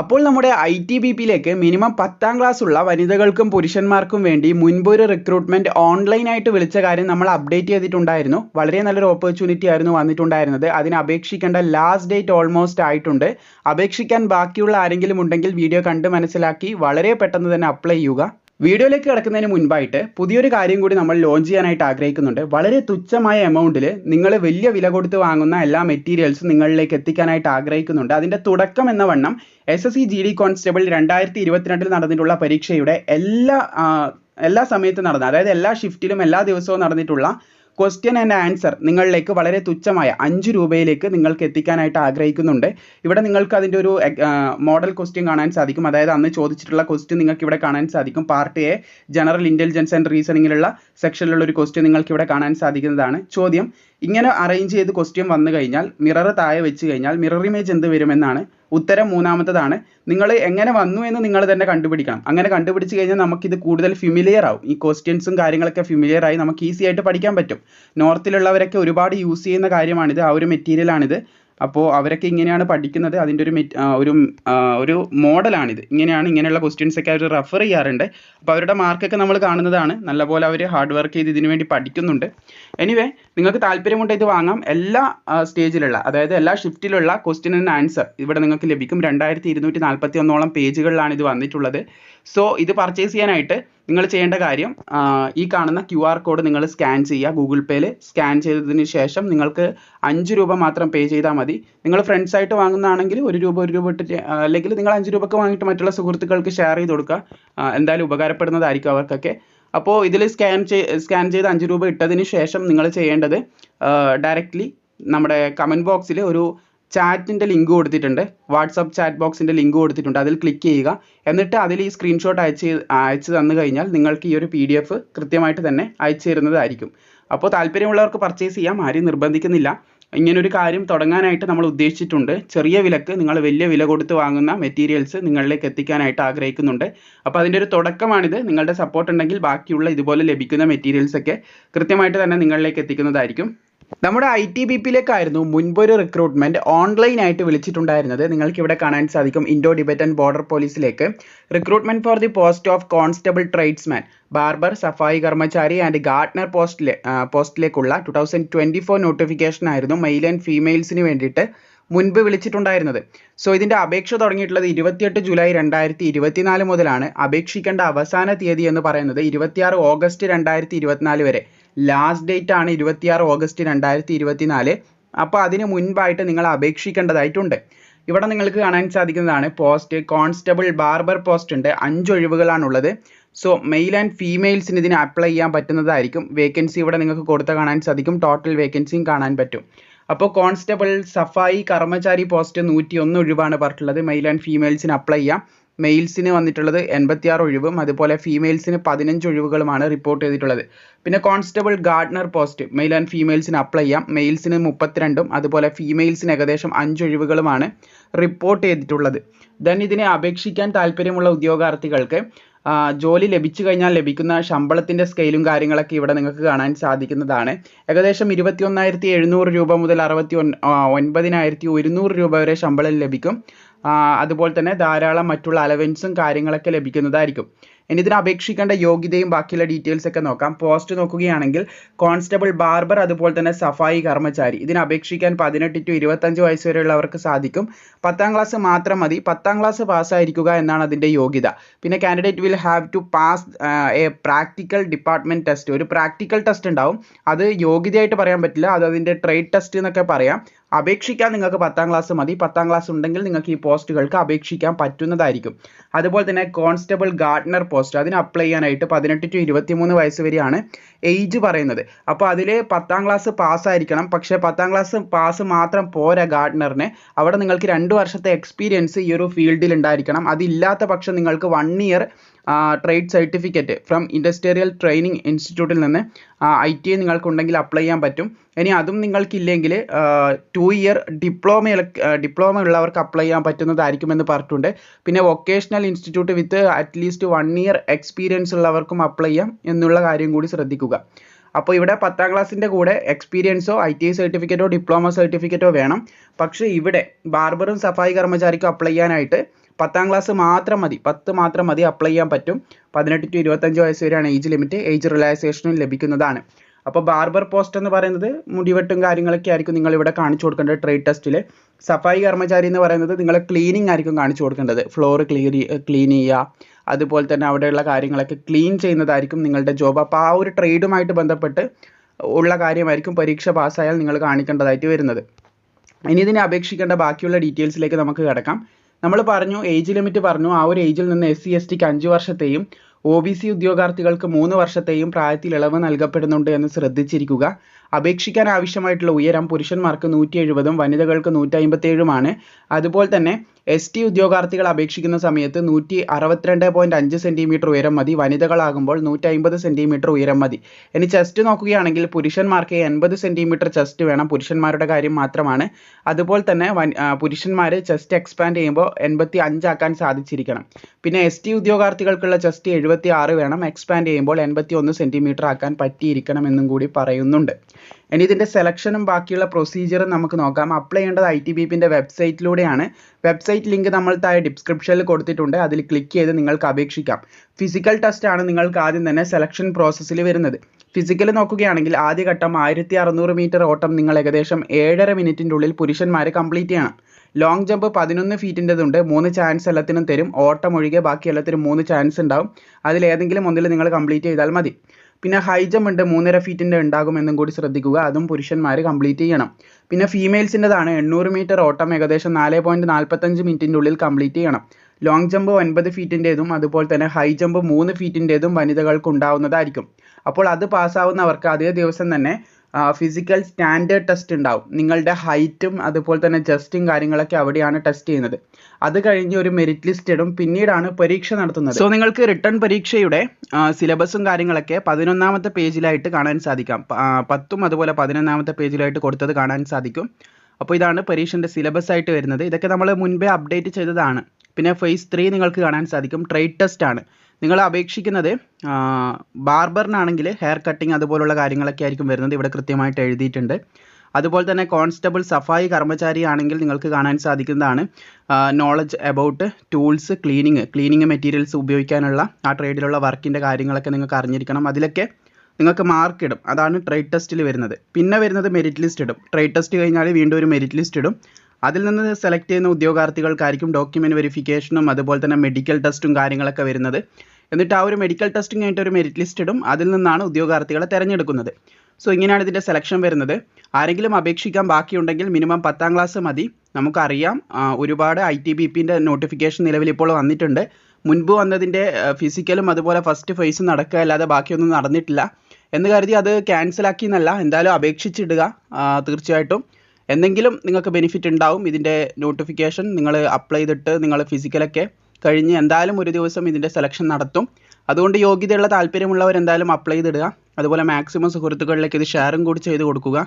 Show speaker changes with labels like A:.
A: അപ്പോൾ നമ്മുടെ I T B പിയിലേക്ക് മിനിമം പത്താം ക്ലാസ് ഉള്ള വനിതകൾക്കും പുരുഷന്മാർക്കും വേണ്ടി മുൻപൊരു റിക്രൂട്ട്മെന്റ് ഓൺലൈനായിട്ട് വിളിച്ച കാര്യം നമ്മൾ അപ്ഡേറ്റ് ചെയ്തിട്ടുണ്ടായിരുന്നു. വളരെ നല്ലൊരു ഓപ്പർച്യൂണിറ്റി ആയിരുന്നു വന്നിട്ടുണ്ടായിരുന്നത്. അതിന് അപേക്ഷിക്കേണ്ട ലാസ്റ്റ് ഡേറ്റ് ഓൾമോസ്റ്റ് ആയിട്ടുണ്ട്. അപേക്ഷിക്കാൻ ബാക്കിയുള്ള ആരെങ്കിലും ഉണ്ടെങ്കിൽ വീഡിയോ കണ്ട് മനസ്സിലാക്കി വളരെ പെട്ടെന്ന് തന്നെ അപ്ലൈ ചെയ്യുക. വീഡിയോയിലേക്ക് കിടക്കുന്നതിന് മുൻപായിട്ട് പുതിയൊരു കാര്യം കൂടി നമ്മൾ ലോഞ്ച് ചെയ്യാനായിട്ട് ആഗ്രഹിക്കുന്നുണ്ട്. വളരെ തുച്ഛമായ എമൗണ്ടിൽ നിങ്ങൾ വലിയ വില കൊടുത്ത് വാങ്ങുന്ന എല്ലാ മെറ്റീരിയൽസും നിങ്ങളിലേക്ക് എത്തിക്കാനായിട്ട് ആഗ്രഹിക്കുന്നുണ്ട്. അതിന്റെ തുടക്കം എന്ന വണ്ണം S S C G D constable രണ്ടായിരത്തി ഇരുപത്തിരണ്ടിൽ നടന്നിട്ടുള്ള പരീക്ഷയുടെ എല്ലാ എല്ലാ സമയത്തും നടന്ന അതായത് എല്ലാ ഷിഫ്റ്റിലും എല്ലാ ദിവസവും നടന്നിട്ടുള്ള ക്വസ്റ്റ്യൻ ആൻഡ് ആൻസർ നിങ്ങളിലേക്ക് വളരെ തുച്ഛമായ അഞ്ച് രൂപയിലേക്ക് നിങ്ങൾക്ക് എത്തിക്കാനായിട്ട് ആഗ്രഹിക്കുന്നുണ്ട്. ഇവിടെ നിങ്ങൾക്ക് അതിന്റെ ഒരു മോഡൽ ക്വസ്റ്റ്യൻ കാണാൻ സാധിക്കും. അതായത് അന്ന് ചോദിച്ചിട്ടുള്ള ക്വസ്റ്റ്യൻ നിങ്ങൾക്ക് ഇവിടെ കാണാൻ സാധിക്കും. Part A general intelligence and റീസണിങ്ങിലുള്ള സെക്ഷനിലുള്ള ഒരു ക്വസ്റ്റ്യൻ നിങ്ങൾക്ക് ഇവിടെ കാണാൻ സാധിക്കുന്നതാണ്. ചോദ്യം ഇങ്ങനെ അറേഞ്ച് ചെയ്ത് ക്വസ്റ്റ്യൻ വന്നു കഴിഞ്ഞാൽ മിറർ താഴെ വെച്ച് കഴിഞ്ഞാൽ മിറർ ഇമേജ് എന്ത് വരുമെന്നാണ് ഉത്തരം മൂന്നാമത്തതാണ്. നിങ്ങൾ എങ്ങനെ വന്നു എന്ന് നിങ്ങൾ തന്നെ കണ്ടുപിടിക്കണം. അങ്ങനെ കണ്ടുപിടിച്ച് കഴിഞ്ഞാൽ നമുക്കിത് കൂടുതൽ ഫിമിലിയർ ആവും. ഈ ക്വസ്റ്റ്യൻസും കാര്യങ്ങളൊക്കെ ഫിമിലിയർ ആയി നമുക്ക് ഈസി ആയിട്ട് പഠിക്കാൻ പറ്റും. നോർത്തിലുള്ളവരൊക്കെ ഒരുപാട് യൂസ് ചെയ്യുന്ന കാര്യമാണിത്. ആ ഒരു മെറ്റീരിയലാണിത് അപ്പോൾ അവരൊക്കെ ഇങ്ങനെയാണ് പഠിക്കുന്നത്. അതിന്റെ ഒരു ഒരു ഒരു മോഡലാണിത്. ഇങ്ങനെയാണ് ഇങ്ങനെയുള്ള ക്വസ്റ്റ്യൻസൊക്കെ അവർ റെഫർ ചെയ്യാറുണ്ട്. അപ്പോൾ അവരുടെ മാർക്കൊക്കെ നമ്മൾ കാണുന്നതാണ്. നല്ലപോലെ അവർ ഹാർഡ് വർക്ക് ചെയ്ത് ഇതിനു വേണ്ടി പഠിക്കുന്നുണ്ട്. എനിവേ നിങ്ങൾക്ക് താല്പര്യമുണ്ട് ഇത് വാങ്ങാം. എല്ലാ സ്റ്റേജിലുള്ള അതായത് എല്ലാ ഷിഫ്റ്റിലുള്ള ക്വസ്റ്റ്യൻ ആൻഡ് ആൻസർ ഇവിടെ നിങ്ങൾക്ക് ലഭിക്കും. രണ്ടായിരത്തി ഇരുന്നൂറ്റി നാൽപ്പത്തി ഒന്നോളം പേജുകളിലാണ് ഇത് വന്നിട്ടുള്ളത്. സോ ഇത് പർച്ചേസ് ചെയ്യാനായിട്ട് നിങ്ങൾ ചെയ്യേണ്ട കാര്യം ഈ കാണുന്ന ക്യു ആർ കോഡ് നിങ്ങൾ സ്കാൻ ചെയ്യുക. ഗൂഗിൾ പേയിൽ സ്കാൻ ചെയ്തതിന് ശേഷം നിങ്ങൾക്ക് അഞ്ച് രൂപ മാത്രം പേ ചെയ്താൽ മതി. നിങ്ങൾ ഫ്രണ്ട്സ് ആയിട്ട് വാങ്ങുന്നതാണെങ്കിൽ ഒരു രൂപ ഒരു രൂപ ഇട്ടിട്ട് അല്ലെങ്കിൽ നിങ്ങൾ അഞ്ച് രൂപക്ക് വാങ്ങിയിട്ട് മറ്റുള്ള സുഹൃത്തുക്കൾക്ക് ഷെയർ ചെയ്ത് കൊടുക്കുക. എന്തായാലും ഉപകാരപ്പെടുന്നതായിരിക്കും അവർക്കൊക്കെ. അപ്പോൾ ഇതിൽ സ്കാൻ ചെയ്ത് സ്കാൻ ചെയ്ത് അഞ്ച് രൂപ ഇട്ടതിന് ശേഷം നിങ്ങൾ ചെയ്യേണ്ടത് ഡയറക്റ്റ്ലി നമ്മുടെ കമന്റ് ബോക്സിൽ ഒരു ചാറ്റിന്റെ ലിങ്ക് കൊടുത്തിട്ടുണ്ട്. വാട്സപ്പ് ചാറ്റ് ബോക്സിന്റെ ലിങ്ക് കൊടുത്തിട്ടുണ്ട്. അതിൽ ക്ലിക്ക് ചെയ്യുക. എന്നിട്ട് അതിൽ ഈ സ്ക്രീൻഷോട്ട് അയച്ച് അയച്ച് തന്നു കഴിഞ്ഞാൽ നിങ്ങൾക്ക് ഈ ഒരു പി ഡി എഫ് കൃത്യമായിട്ട് തന്നെ അയച്ചു തരുന്നതായിരിക്കും. അപ്പോൾ താല്പര്യമുള്ളവർക്ക് പർച്ചേസ് ചെയ്യാം. ആരും നിർബന്ധിക്കുന്നില്ല. ഇങ്ങനൊരു കാര്യം തുടങ്ങാനായിട്ട് നമ്മൾ ഉദ്ദേശിച്ചിട്ടുണ്ട്. ചെറിയ വിലക്ക് നിങ്ങൾ വലിയ വില കൊടുത്ത് വാങ്ങുന്ന മെറ്റീരിയൽസ് നിങ്ങളിലേക്ക് എത്തിക്കാനായിട്ട് ആഗ്രഹിക്കുന്നുണ്ട്. അപ്പോൾ അതിന്റെ ഒരു തുടക്കമാണിത്. നിങ്ങളുടെ സപ്പോർട്ട് ഉണ്ടെങ്കിൽ ബാക്കിയുള്ള ഇതുപോലെ ലഭിക്കുന്ന മെറ്റീരിയൽസ് ഒക്കെ കൃത്യമായിട്ട് തന്നെ നിങ്ങളിലേക്ക് എത്തിക്കുന്നതായിരിക്കും. നമ്മുടെ ഐ ടി ബി പിയിലേക്കായിരുന്നു മുൻപൊരു റിക്രൂട്ട്മെന്റ് ഓൺലൈൻ ആയിട്ട് വിളിച്ചിട്ടുണ്ടായിരുന്നത്. നിങ്ങൾക്ക് ഇവിടെ കാണാൻ സാധിക്കും Indo Tibetan border പോലീസിലേക്ക് recruitment for the post of constable tradesman barber safai karmachari and gardener പോസ്റ്റിലെ പോസ്റ്റിലേക്കുള്ള two thousand twenty four notification ആയിരുന്നു മെയിൽ ആൻഡ് ഫീമെയിൽസിന് വേണ്ടിയിട്ട് മുൻപ് വിളിച്ചിട്ടുണ്ടായിരുന്നത്. സോ ഇതിന്റെ അപേക്ഷ തുടങ്ങിയിട്ടുള്ളത് ഇരുപത്തിയെട്ട് ജൂലൈ രണ്ടായിരത്തി ഇരുപത്തിനാല് മുതലാണ്. അപേക്ഷിക്കേണ്ട അവസാന തീയതി എന്ന് പറയുന്നത് ഇരുപത്തിയാറ് ഓഗസ്റ്റ് രണ്ടായിരത്തി ഇരുപത്തിനാല് വരെ. ലാസ്റ്റ് ഡേറ്റ് ആണ് ഇരുപത്തിയാറ് ഓഗസ്റ്റ് രണ്ടായിരത്തി ഇരുപത്തിനാല് അപ്പോൾ അതിന് മുൻപായിട്ട് നിങ്ങൾ അപേക്ഷിക്കേണ്ടതായിട്ടുണ്ട്. ഇവിടെ നിങ്ങൾക്ക് കാണാൻ സാധിക്കുന്നതാണ് പോസ്റ്റ് കോൺസ്റ്റബിൾ ബാർബർ പോസ്റ്റ് ഉണ്ട്. അഞ്ച് ഒഴിവുകളാണുള്ളത്. സോ മെയിൽ ആൻഡ് ഫീമെയിൽസിന് ഇതിന് അപ്ലൈ ചെയ്യാൻ പറ്റുന്നതായിരിക്കും. വേക്കൻസി ഇവിടെ നിങ്ങൾക്ക് കൊടുത്ത കാണാൻ സാധിക്കും. ടോട്ടൽ വേക്കൻസിയും കാണാൻ പറ്റും. അപ്പോൾ കോൺസ്റ്റബിൾ സഫായി കർമ്മചാരി പോസ്റ്റ് നൂറ്റി ഒന്ന് ഒഴിവാണ് പറഞ്ഞിട്ടുള്ളത്. മെയിൽ ആൻഡ് ഫീമെയിൽസിന് അപ്ലൈ ചെയ്യാം. മെയിൽസിന് വന്നിട്ടുള്ളത് എൺപത്തിയാറ് ഒഴിവും അതുപോലെ ഫീമെയിൽസിന് പതിനഞ്ച് ഒഴിവുകളുമാണ് റിപ്പോർട്ട് ചെയ്തിട്ടുള്ളത്. പിന്നെ constable gardener post male and ഫീമെയിൽസിന് apply ചെയ്യാം. മെയിൽസിന് മുപ്പത്തിരണ്ടും അതുപോലെ ഫീമെയിൽസിന് ഏകദേശം അഞ്ച് ഒഴിവുകളുമാണ് റിപ്പോർട്ട് ചെയ്തിട്ടുള്ളത്. ദെൻ ഇതിനെ അപേക്ഷിക്കാൻ താല്പര്യമുള്ള ഉദ്യോഗാർത്ഥികൾക്ക് ജോലി ലഭിച്ചു കഴിഞ്ഞാൽ ലഭിക്കുന്ന ശമ്പളത്തിന്റെ സ്കെയിലും കാര്യങ്ങളൊക്കെ ഇവിടെ നിങ്ങൾക്ക് കാണാൻ സാധിക്കുന്നതാണ്. ഏകദേശം ഇരുപത്തി ഒന്നായിരത്തി എഴുന്നൂറ് രൂപ മുതൽ അറുപത്തി ഒൻപതിനായിരത്തി ഒരുന്നൂറ് രൂപ വരെ ശമ്പളം ലഭിക്കും. അതുപോലെ തന്നെ ധാരാളം മറ്റുള്ള അലവൻസും കാര്യങ്ങളൊക്കെ ലഭിക്കുന്നതായിരിക്കും. ഇനി ഇതിന് അപേക്ഷിക്കേണ്ട യോഗ്യതയും ബാക്കിയുള്ള ഡീറ്റെയിൽസ് ഒക്കെ നോക്കാം. പോസ്റ്റ് നോക്കുകയാണെങ്കിൽ കോൺസ്റ്റബിൾ ബാർബർ അതുപോലെ തന്നെ സഫായി കർമ്മചാരി. ഇതിന് അപേക്ഷിക്കാൻ പതിനെട്ട് ടു ഇരുപത്തഞ്ച് വയസ്സ് വരെയുള്ളവർക്ക് സാധിക്കും. പത്താം ക്ലാസ് മാത്രം മതി. പത്താം ക്ലാസ് പാസ്സായിരിക്കുക എന്നാണ് അതിന്റെ യോഗ്യത. പിന്നെ candidate will have to pass a practical department test ഒരു പ്രാക്ടിക്കൽ ടെസ്റ്റ് ഉണ്ടാവും. അത് യോഗ്യതയായിട്ട് പറയാൻ പറ്റില്ല. അത് അതിന്റെ ട്രേഡ് ടെസ്റ്റ് എന്നൊക്കെ പറയാം. അപേക്ഷിക്കാൻ നിങ്ങൾക്ക് പത്താം ക്ലാസ് മതി. പത്താം ക്ലാസ് ഉണ്ടെങ്കിൽ നിങ്ങൾക്ക് ഈ പോസ്റ്റുകൾക്ക് അപേക്ഷിക്കാൻ പറ്റുന്നതായിരിക്കും. അതുപോലെ തന്നെ കോൺസ്റ്റബിൾ ഗാർഡനർ പോസ്റ്റ് അതിന് അപ്ലൈ ചെയ്യാനായിട്ട് പതിനെട്ട് ടു ഇരുപത്തിമൂന്ന് വയസ്സ് വരെയാണ് ഏജ് പറയുന്നത്. അപ്പോൾ അതിൽ പത്താം ക്ലാസ് പാസ്സായിരിക്കണം പക്ഷേ പത്താം ക്ലാസ് പാസ് മാത്രം പോരാ ഗാർഡനറിന്. അവിടെ നിങ്ങൾക്ക് രണ്ട് വർഷത്തെ എക്സ്പീരിയൻസ് ഈ ഒരു ഫീൽഡിൽ ഉണ്ടായിരിക്കണം. അതില്ലാത്ത പക്ഷം നിങ്ങൾക്ക് one year trade certificate from industrial training ഇൻസ്റ്റിറ്റ്യൂട്ടിൽ നിന്ന് ഐ ടി ഐ നിങ്ങൾക്കുണ്ടെങ്കിൽ അപ്ലൈ ചെയ്യാൻ പറ്റും. ഇനി അതും നിങ്ങൾക്കില്ലെങ്കിൽ ടു ഇയർ ഡിപ്ലോമ ഡിപ്ലോമ ഉള്ളവർക്ക് അപ്ലൈ ചെയ്യാൻ പറ്റുന്നതായിരിക്കുമെന്ന് പറഞ്ഞിട്ടുണ്ട്. പിന്നെ vocational institute with at least one year experience ഉള്ളവർക്കും അപ്ലൈ ചെയ്യാം എന്നുള്ള കാര്യം കൂടി ശ്രദ്ധിക്കുക. അപ്പോൾ ഇവിടെ പത്താം ക്ലാസ്സിന്റെ കൂടെ എക്സ്പീരിയൻസോ ഐ ടി ഐ സർട്ടിഫിക്കറ്റോ ഡിപ്ലോമ സർട്ടിഫിക്കറ്റോ വേണം. പക്ഷേ ഇവിടെ ബാർബറും സഫായി കർമ്മചാരിക്കും അപ്ലൈ ചെയ്യാനായിട്ട്. പത്താം ക്ലാസ് മാത്രം മതി. പത്ത് മാത്രം മതി അപ്ലൈ ചെയ്യാൻ പറ്റും. പതിനെട്ട് ടു ഇരുപത്തഞ്ച് വയസ്സ് വരെയാണ് ഏജ് ലിമിറ്റ് ഏജ് റിലാക്സേഷനും ലഭിക്കുന്നതാണ്. അപ്പോൾ ബാർബർ പോസ്റ്റ് എന്ന് പറയുന്നത് മുടിവെട്ടും കാര്യങ്ങളൊക്കെ ആയിരിക്കും നിങ്ങൾ ഇവിടെ കാണിച്ചു കൊടുക്കേണ്ടത് ട്രേഡ് ടെസ്റ്റിൽ സഫായി കർമ്മചാരി എന്ന് പറയുന്നത് നിങ്ങൾ ക്ലീനിങ് ആയിരിക്കും കാണിച്ചു കൊടുക്കേണ്ടത്. ഫ്ലോർ ക്ലിയർ ക്ലീൻ ചെയ്യുക. അതുപോലെ തന്നെ അവിടെയുള്ള കാര്യങ്ങളൊക്കെ ക്ലീൻ ചെയ്യുന്നതായിരിക്കും നിങ്ങളുടെ ജോബ് അപ്പോൾ ആ ഒരു ട്രേഡുമായിട്ട് ബന്ധപ്പെട്ട് ഉള്ള കാര്യമായിരിക്കും പരീക്ഷ പാസ്സായാൽ നിങ്ങൾ കാണിക്കേണ്ടതായിട്ട് വരുന്നത്. ഇനി ഇതിനെ അപേക്ഷിക്കേണ്ട ബാക്കിയുള്ള ഡീറ്റെയിൽസിലേക്ക് നമുക്ക് കിടക്കാം. നമ്മൾ പറഞ്ഞു ഏജ് ലിമിറ്റ് പറഞ്ഞു ആ ഒരു ഏജിൽ നിന്ന് എസ് സി എസ് ടിക്ക് അഞ്ച് വർഷത്തെയും ഒ ബി സി ഉദ്യോഗാർത്ഥികൾക്ക് മൂന്ന് വർഷത്തെയും പ്രായത്തിൽ ഇളവ് നൽകപ്പെടുന്നുണ്ട് എന്ന് ശ്രദ്ധിച്ചിരിക്കുക. അപേക്ഷിക്കാൻ ആവശ്യമായിട്ടുള്ള ഉയരം പുരുഷന്മാർക്ക് നൂറ്റി എഴുപതും വനിതകൾക്ക് നൂറ്റി അമ്പത്തേഴുമാണ് അതുപോലെ തന്നെ എസ് ടി ഉദ്യോഗാർത്ഥികൾ അപേക്ഷിക്കുന്ന സമയത്ത് നൂറ്റി അറുപത്തിരണ്ട് പോയിന്റ് അഞ്ച് സെന്റിമീറ്റർ ഉയരം മതി. വനിതകളാകുമ്പോൾ നൂറ്റി അമ്പത് സെന്റിമീറ്റർ ഉയരം മതി. ഇനി ചെസ്റ്റ് നോക്കുകയാണെങ്കിൽ പുരുഷന്മാർക്ക് എൺപത് സെന്റിമീറ്റർ ചെസ്റ്റ് വേണം. പുരുഷന്മാരുടെ കാര്യം മാത്രമാണ്. അതുപോലെ തന്നെ പുരുഷന്മാർ ചെസ്റ്റ് എക്സ്പാൻഡ് ചെയ്യുമ്പോൾ എൺപത്തി അഞ്ചാക്കാൻ സാധിച്ചിരിക്കണം. പിന്നെ എസ് ടി ഉദ്യോഗാർത്ഥികൾക്കുള്ള ചെസ്റ്റ് എഴുപത്തി ആറ് വേണം. എക്സ്പാൻഡ് ചെയ്യുമ്പോൾ എൺപത്തി ഒന്ന് സെന്റിമീറ്റർ ആക്കാൻ പറ്റിയിരിക്കണം എന്നും കൂടി പറയുന്നുണ്ട്. ഇനി ഇതിന്റെ സെലക്ഷനും ബാക്കിയുള്ള പ്രൊസീജിയറും നമുക്ക് നോക്കാം. അപ്ലൈ ചെയ്യേണ്ടത് ഐ ടി ബി പിന്റെ വെബ്സൈറ്റിലൂടെയാണ് വെബ്സൈറ്റ് ലിങ്ക് നമ്മൾ താഴെ ഡിസ്ക്രിപ്ഷനിൽ കൊടുത്തിട്ടുണ്ട്. അതിൽ ക്ലിക്ക് ചെയ്ത് നിങ്ങൾക്ക് അപേക്ഷിക്കാം. ഫിസിക്കൽ ടെസ്റ്റ് ആണ് നിങ്ങൾക്ക് ആദ്യം തന്നെ സെലക്ഷൻ പ്രോസസ്സിൽ വരുന്നത്. ഫിസിക്കൽ നോക്കുകയാണെങ്കിൽ ആദ്യഘട്ടം ആയിരത്തി അറുന്നൂറ് മീറ്റർ ഓട്ടം നിങ്ങൾ ഏകദേശം ഏഴര മിനിറ്റിന്റെ ഉള്ളിൽ പുരുഷന്മാർ കംപ്ലീറ്റ് ചെയ്യണം. ലോങ് ജമ്പ് പതിനൊന്ന് ഫീറ്റിന്റെതുണ്ട് മൂന്ന് ചാൻസ് എല്ലാത്തിനും തരും. ഓട്ടം ഒഴികെ ബാക്കി എല്ലാത്തിനും മൂന്ന് ചാൻസ് ഉണ്ടാവും. അതിൽ ഏതെങ്കിലും ഒന്നിൽ നിങ്ങൾ കംപ്ലീറ്റ് ചെയ്താൽ മതി. പിന്നെ ഹൈ ജമ്പ് ഉണ്ട് മൂന്നര ഫീറ്റിന്റെ ഉണ്ടാകുമെന്നും കൂടി ശ്രദ്ധിക്കുക. അതും പുരുഷന്മാർ കംപ്ലീറ്റ് ചെയ്യണം. പിന്നെ ഫീമെയിൽസിന്റെതാണ് എണ്ണൂറ് മീറ്റർ ഓട്ടം ഏകദേശം നാല് പോയിന്റ് നാൽപ്പത്തഞ്ച് മിനിറ്റിന്റെ ഉള്ളിൽ കംപ്ലീറ്റ് ചെയ്യണം. ലോങ് ജമ്പ് ഒൻപത് ഫീറ്റിന്റെതും അതുപോലെ തന്നെ ഹൈ ജമ്പ് മൂന്ന് ഫീറ്റിന്റെതും വനിതകൾക്ക് ഉണ്ടാവുന്നതായിരിക്കും അപ്പോൾ അത് പാസ്സാവുന്നവർക്ക് അതേ ദിവസം തന്നെ ഫിസിക്കൽ സ്റ്റാൻഡേർഡ് ടെസ്റ്റ് ഉണ്ടാവും. നിങ്ങളുടെ ഹൈറ്റും അതുപോലെ തന്നെ ജസ്റ്റും കാര്യങ്ങളൊക്കെ അവിടെയാണ് ടെസ്റ്റ് ചെയ്യുന്നത്. അത് കഴിഞ്ഞ് ഒരു മെറിറ്റ് ലിസ്റ്റ് ഇടും. പിന്നീടാണ് പരീക്ഷ നടത്തുന്നത്. സോ നിങ്ങൾക്ക് റിട്ടേൺ പരീക്ഷയുടെ സിലബസും കാര്യങ്ങളൊക്കെ പതിനൊന്നാമത്തെ പേജിലായിട്ട് കാണാൻ സാധിക്കാം. പത്തും അതുപോലെ പതിനൊന്നാമത്തെ പേജിലായിട്ട് കൊടുത്തത് കാണാൻ സാധിക്കും. അപ്പോൾ ഇതാണ് പരീക്ഷന്റെ സിലബസ് ആയിട്ട് വരുന്നത്. ഇതൊക്കെ നമ്മൾ മുൻപേ അപ്ഡേറ്റ് ചെയ്തതാണ്. പിന്നെ ഫേസ് ത്രീ നിങ്ങൾക്ക് കാണാൻ സാധിക്കും. ട്രേഡ് ടെസ്റ്റ് ആണ്. നിങ്ങൾ അപേക്ഷിക്കുന്നത് ബാർബറിനാണെങ്കിൽ ഹെയർ കട്ടിങ് അതുപോലുള്ള കാര്യങ്ങളൊക്കെ ആയിരിക്കും വരുന്നത്. ഇവിടെ കൃത്യമായിട്ട് എഴുതിയിട്ടുണ്ട്. അതുപോലെ തന്നെ കോൺസ്റ്റബിൾ സഫായി കർമ്മചാരി ആണെങ്കിൽ നിങ്ങൾക്ക് കാണാൻ സാധിക്കുന്നതാണ് knowledge about tools cleaning cleaning materials ഉപയോഗിക്കാനുള്ള ആ ട്രേഡിലുള്ള വർക്കിന്റെ കാര്യങ്ങളൊക്കെ നിങ്ങൾക്ക് അറിഞ്ഞിരിക്കണം. അതിലൊക്കെ നിങ്ങൾക്ക് മാർക്ക് ഇടും. അതാണ് ട്രേഡ് ടെസ്റ്റിൽ വരുന്നത്. പിന്നെ വരുന്നത് മെരിറ്റ് ലിസ്റ്റ് ഇടും. ട്രേഡ് ടെസ്റ്റ് കഴിഞ്ഞാൽ വീണ്ടും ഒരു മെരിറ്റ് ലിസ്റ്റ് ഇടും. അതിൽ നിന്ന് സെലക്ട് ചെയ്യുന്ന ഉദ്യോഗാർത്ഥികൾക്കായിരിക്കും ഡോക്യുമെന്റ് വെരിഫിക്കേഷനും അതുപോലെ തന്നെ മെഡിക്കൽ ടെസ്റ്റും കാര്യങ്ങളൊക്കെ വരുന്നത്. എന്നിട്ട് ആ ഒരു മെഡിക്കൽ ടെസ്റ്റും കഴിഞ്ഞിട്ട് ഒരു മെരിറ്റ് ലിസ്റ്റ് ഇടും. അതിൽ നിന്നാണ് ഉദ്യോഗാർത്ഥികളെ തിരഞ്ഞെടുക്കുന്നത്. സോ ഇങ്ങനെയാണ് ഇതിന്റെ സെലക്ഷൻ വരുന്നത്. ആരെങ്കിലും അപേക്ഷിക്കാൻ ബാക്കിയുണ്ടെങ്കിൽ മിനിമം പത്താം ക്ലാസ് മതി. നമുക്കറിയാം ഒരുപാട് ഐ ടി ബി പിന്റെ നോട്ടിഫിക്കേഷൻ നിലവിൽ ഇപ്പോൾ വന്നിട്ടുണ്ട്. മുൻപ് വന്നതിന്റെ ഫിസിക്കലും അതുപോലെ ഫസ്റ്റ് ഫേസും നടക്കുക അല്ലാതെ ബാക്കിയൊന്നും നടന്നിട്ടില്ല. എന്ന് കരുതി അത് ക്യാൻസലാക്കി എന്നല്ല എന്തായാലും അപേക്ഷിച്ചിടുക. തീർച്ചയായിട്ടും. എന്തെങ്കിലും നിങ്ങൾക്ക് ബെനിഫിറ്റ് ഉണ്ടാവും ഇതിന്റെ നോട്ടിഫിക്കേഷൻ നിങ്ങൾ അപ്ലൈ ചെയ്തിട്ട് നിങ്ങൾ ഫിസിക്കലൊക്കെ കഴിഞ്ഞ് എന്തായാലും ഒരു ദിവസം ഇതിന്റെ സെലക്ഷൻ നടത്തും. അതുകൊണ്ട് യോഗ്യതയുള്ള താല്പര്യമുള്ളവർ എന്തായാലും അപ്ലൈ ചെയ്തിടുക. അതുപോലെ മാക്സിമം സുഹൃത്തുക്കളിലേക്ക് ഇത് ഷെയറും കൂടി ചെയ്ത് കൊടുക്കുക.